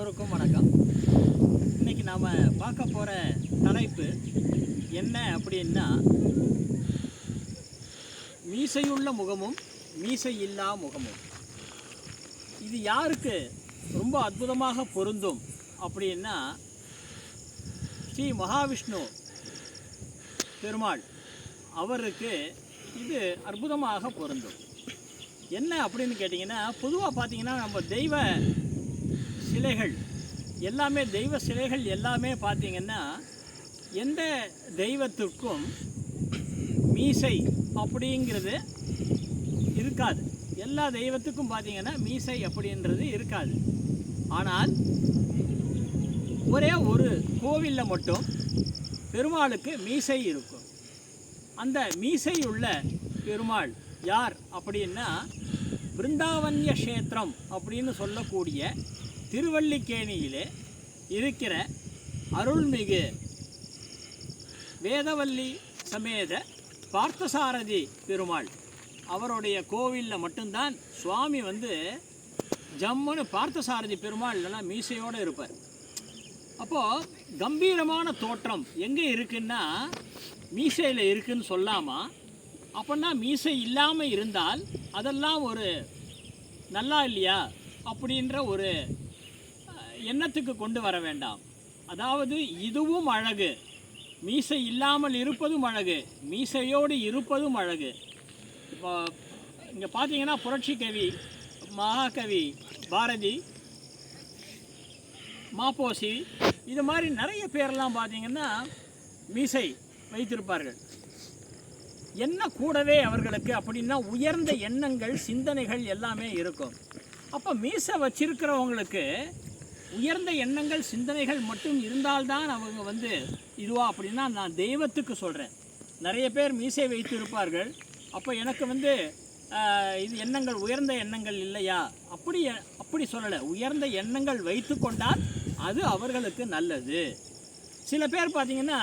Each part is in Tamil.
எல்லோருக்கும் வணக்கம். இன்னைக்கு நாம் பார்க்க போகிற தலைப்பு என்ன அப்படின்னா மீசையுள்ள முகமும் மீசை இல்லா முகமும். இது யாருக்கு ரொம்ப அற்புதமாக பொருந்தும் அப்படின்னா ஸ்ரீ மகாவிஷ்ணு பெருமாள் அவருக்கு இது அற்புதமாக பொருந்தும். என்ன அப்படின்னு கேட்டிங்கன்னா பொதுவாக பார்த்தீங்கன்னா நம்ம தெய்வ சிலைகள். எல்லாமே தெய்வ சிலைகள் எல்லாமே பார்த்தீங்கன்னா எந்த தெய்வத்திற்கும் மீசை அப்படிங்கிறது இருக்காது. எல்லா தெய்வத்துக்கும் பார்த்தீங்கன்னா மீசை அப்படின்றது இருக்காது. ஆனால் ஒரே ஒரு கோவிலில் மட்டும் பெருமாளுக்கு மீசை இருக்கும். அந்த மீசை உள்ள பெருமாள் யார் அப்படின்னா பிருந்தாவன்ய கஷேத்திரம் அப்படின்னு சொல்லக்கூடிய திருவல்லிக்கேணியிலே இருக்கிற அருள்மிகு வேதவல்லி சமேத பார்த்தசாரதி பெருமாள். அவருடைய கோவிலில் மட்டும்தான் சுவாமி வந்து ஜம்முன்னு பார்த்தசாரதி பெருமாள் நல்லா மீசையோடு இருப்பார். அப்போது கம்பீரமான தோற்றம் எங்கே இருக்குன்னா மீசையில் இருக்குன்னு சொல்லாமா? அப்படின்னா மீசை இல்லாமல் இருந்தால் அதெல்லாம் ஒரு நல்லா இல்லையா? அப்படின்ற ஒரு எண்ணத்துக்கு கொண்டு வர வேண்டாம்? அதாவது இதுவும் அழகு. மீசை இல்லாமல் இருப்பதும் அழகு. மீசையோடு இருப்பதும் அழகு. இப்போ இங்கே பார்த்தீங்கன்னா புரட்சி கவி மகாகவி பாரதி மாப்போசி இது மாதிரி நிறைய பேரெல்லாம் பார்த்தீங்கன்னா மீசை வைத்திருப்பார்கள். என்ன கூடவே அவர்களுக்கு அப்படின்னா உயர்ந்த எண்ணங்கள் சிந்தனைகள் எல்லாமே இருக்கும். அப்போ மீசை வச்சிருக்கிறவங்களுக்கு உயர்ந்த எண்ணங்கள் சிந்தனைகள் மட்டும் இருந்தால்தான் அவங்க வந்து இதுவா அப்படின்னா நான் தெய்வத்துக்கு சொல்கிறேன் நிறைய பேர் மீசை வைத்து இருப்பார்கள் அப்போ எனக்கு வந்து இது எண்ணங்கள் உயர்ந்த எண்ணங்கள் இல்லையா? அப்படி அப்படி சொல்லலை. உயர்ந்த எண்ணங்கள் வைத்து கொண்டால் அது அவர்களுக்கு நல்லது. சில பேர் பார்த்தீங்கன்னா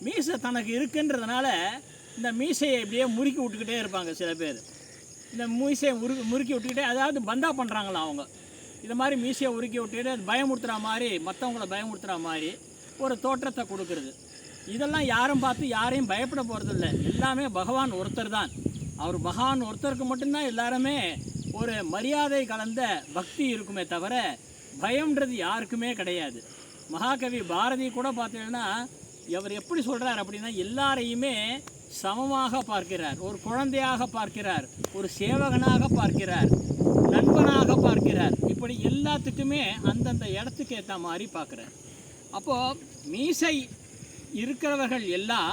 மீசை தனக்கு இருக்குன்றதுனால இந்த மீசையை இப்படியே முறுக்கி விட்டுக்கிட்டே இருப்பாங்க சில பேர். இந்த மீசையை முறு முறுக்கி விட்டுக்கிட்டே அதாவது பந்தா பண்ணுறாங்களா அவங்க. இது மாதிரி மீசையை உருக்கி விட்டுட்டு அது பயமுறுத்துகிற மாதிரி மற்றவங்கள பயமுறுத்துகிற மாதிரி ஒரு தோற்றத்தை கொடுக்கறது. இதெல்லாம் யாரும் பார்த்து யாரையும் பயப்பட போகிறதில்ல எல்லாமே பகவான் ஒருத்தர் தான். அவர் பகவான் ஒருத்தருக்கு மட்டும்தான் எல்லாருமே ஒரு மரியாதை கலந்த பக்தி இருக்குமே தவிர பயம்ன்றது யாருக்குமே கிடையாது. மகாகவி பாரதி கூட பார்த்தீங்கன்னா இவர் எப்படி சொல்கிறார் அப்படின்னா எல்லாரையுமே சமமாக பார்க்கிறார். ஒரு குழந்தையாக பார்க்கிறார். ஒரு சேவகனாக பார்க்கிறார். நண்பனாக பார்க்கிறார். இப்படி எல்லாத்துக்குமே அந்தந்த இடத்துக்கு ஏற்ற மாதிரி பார்க்குறாரு அப்போது மீசை இருக்கிறவர்கள் எல்லாம்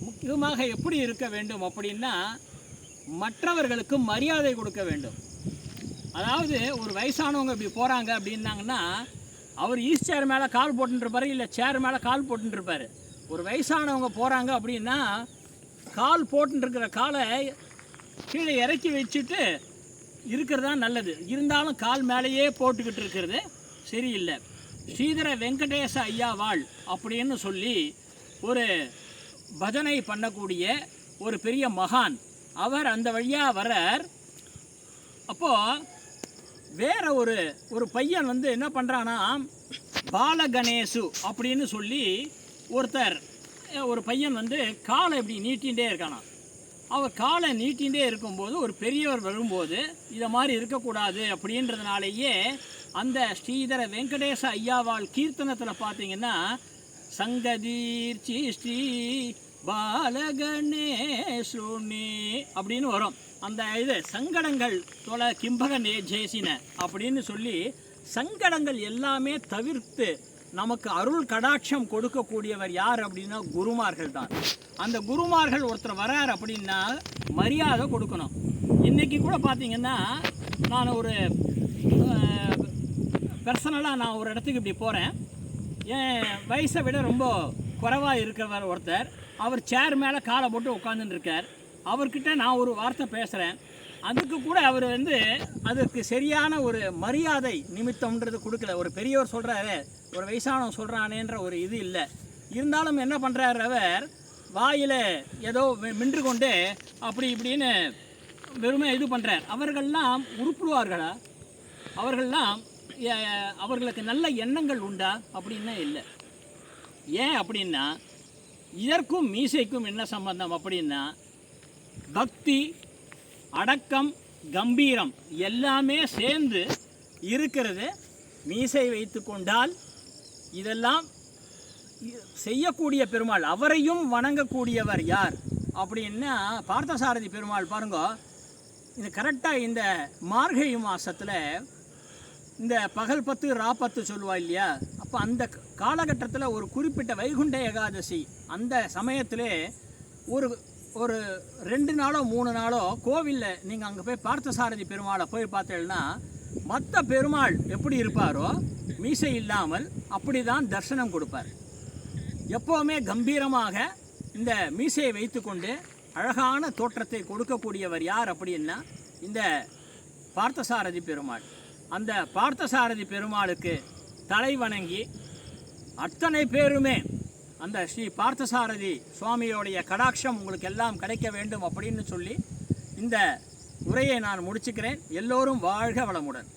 முக்கியமாக எப்படி இருக்க வேண்டும் அப்படின்னா மற்றவர்களுக்கு மரியாதை கொடுக்க வேண்டும். அதாவது ஒரு வயசானவங்க இப்படி போகிறாங்க அப்படின்னாங்கன்னா அவர் ஈஸ்ட் சேர் மேலே கால் போட்டுருப்பார் இல்லை சேர் மேலே கால் போட்டுருப்பார் ஒரு வயசானவங்க போகிறாங்க அப்படின்னா கால் போட்டுருக்கிற காலை கீழே இறக்கி வச்சுட்டு இருக்கிறது தான் நல்லது. இருந்தாலும் கால் மேலேயே போட்டுக்கிட்டு இருக்கிறது சரியில்லை. ஸ்ரீதர வெங்கடேச ஐயாவாள் அப்படின்னு சொல்லி ஒரு பஜனை பண்ணக்கூடிய ஒரு பெரிய மகான். அவர் அந்த வழியாக வரார் அப்போது வேற ஒரு ஒரு பையன் வந்து என்ன பண்ணுறான்னா பாலகணேசு அப்படின்னு சொல்லி ஒருத்தர் ஒரு பையன் வந்து காலை இப்படி நீட்டிகிட்டே இருக்கானாம். அவர் காலை நீட்டிகிட்டே இருக்கும்போது ஒரு பெரியவர் வரும்போது இதை மாதிரி இருக்கக்கூடாது அப்படின்றதுனாலேயே அந்த ஸ்ரீதர வெங்கடேச ஐயாவாள் கீர்த்தனத்தில் பார்த்தீங்கன்னா சங்கதீர்ச்சி ஸ்ரீ பாலகணேசுனி அப்படின்னு வரும். அந்த இது சங்கடங்கள் தொலை கிம்பகனே ஜேசின அப்படின்னு சொல்லி சங்கடங்கள் எல்லாமே தவிர்த்து நமக்கு அருள் கடாட்சம் கொடுக்கக்கூடியவர் யார் அப்படின்னா குருமார்கள் தான். அந்த குருமார்கள் ஒருத்தர் வரார் அப்படின்னா மரியாதை கொடுக்கணும். இன்னைக்கு கூட பார்த்தீங்கன்னா நான் ஒரு பர்சனலாக நான் ஒரு இடத்துக்கு இப்படி போகிறேன் என் வயசை விட ரொம்ப குறைவாக இருக்கிறவர் ஒருத்தர். அவர் சேர் மேலே காலை போட்டு உட்காந்துட்டு இருக்கார். அவர்கிட்ட நான் ஒரு வார்த்தை பேசுகிறேன் அதுக்கு கூட அவர் வந்து அதுக்கு சரியான ஒரு மரியாதை நிமித்தம்ன்றது கொடுக்கல. ஒரு பெரியவர் சொல்கிறாரு ஒரு வயசானவன் சொல்கிறானேன்ற ஒரு இது இல்லை. இருந்தாலும் என்ன பண்ணுறாரு அவர்? வாயில் ஏதோ மின்று கொண்டு அப்படி இப்படின்னு வெறுமை இது பண்ணுறார் அவர்கள்லாம் உருப்புடுவார்களா? அவர்கள்லாம் அவர்களுக்கு நல்ல எண்ணங்கள் உண்டா? அப்படின்னா இல்லை. ஏன் அப்படின்னா இதற்கும் மீசைக்கும் என்ன சம்பந்தம் அப்படின்னா பக்தி அடக்கம் கம்பீரம் எல்லாமே சேர்ந்து இருக்கிறது. மீசை வைத்து கொண்டால் இதெல்லாம் செய்யக்கூடிய பெருமாள் அவரையும் வணங்கக்கூடியவர் யார் அப்படின்னா பார்த்தசாரதி பெருமாள். பாருங்க இது கரெக்டாக இந்த மார்கழி மாதத்தில் இந்த பகல் பத்து ரா பத்து சொல்லுவா இல்லையா? அப்போ அந்த காலகட்டத்தில் ஒரு குறிப்பிட்ட வைகுண்ட ஏகாதசி அந்த சமயத்திலே ஒரு ஒரு ரெண்டு நாளோ மூணு நாளோ கோவிலில் நீங்கள் அங்கே போய் பார்த்தசாரதி பெருமாளை போய் பார்த்தீங்கன்னா மற்ற பெருமாள் எப்படி இருப்பாரோ மீசை இல்லாமல் அப்படி தான் தரிசனம் கொடுப்பார். எப்போவுமே கம்பீரமாக இந்த மீசையை வைத்துக்கொண்டு அழகான தோற்றத்தை கொடுக்கக்கூடியவர் யார் அப்படின்னா இந்த பார்த்தசாரதி பெருமாள். அந்த பார்த்தசாரதி பெருமாளுக்கு தலை வணங்கி அத்தனை பேருமே அந்த ஸ்ரீ பார்த்தசாரதி சுவாமியோடைய கடாட்சம் உங்களுக்கு எல்லாம் கிடைக்க வேண்டும் அப்படின்னு சொல்லி இந்த உரையை நான் முடிச்சுக்கிறேன். எல்லோரும் வாழ்க வளமுடன்.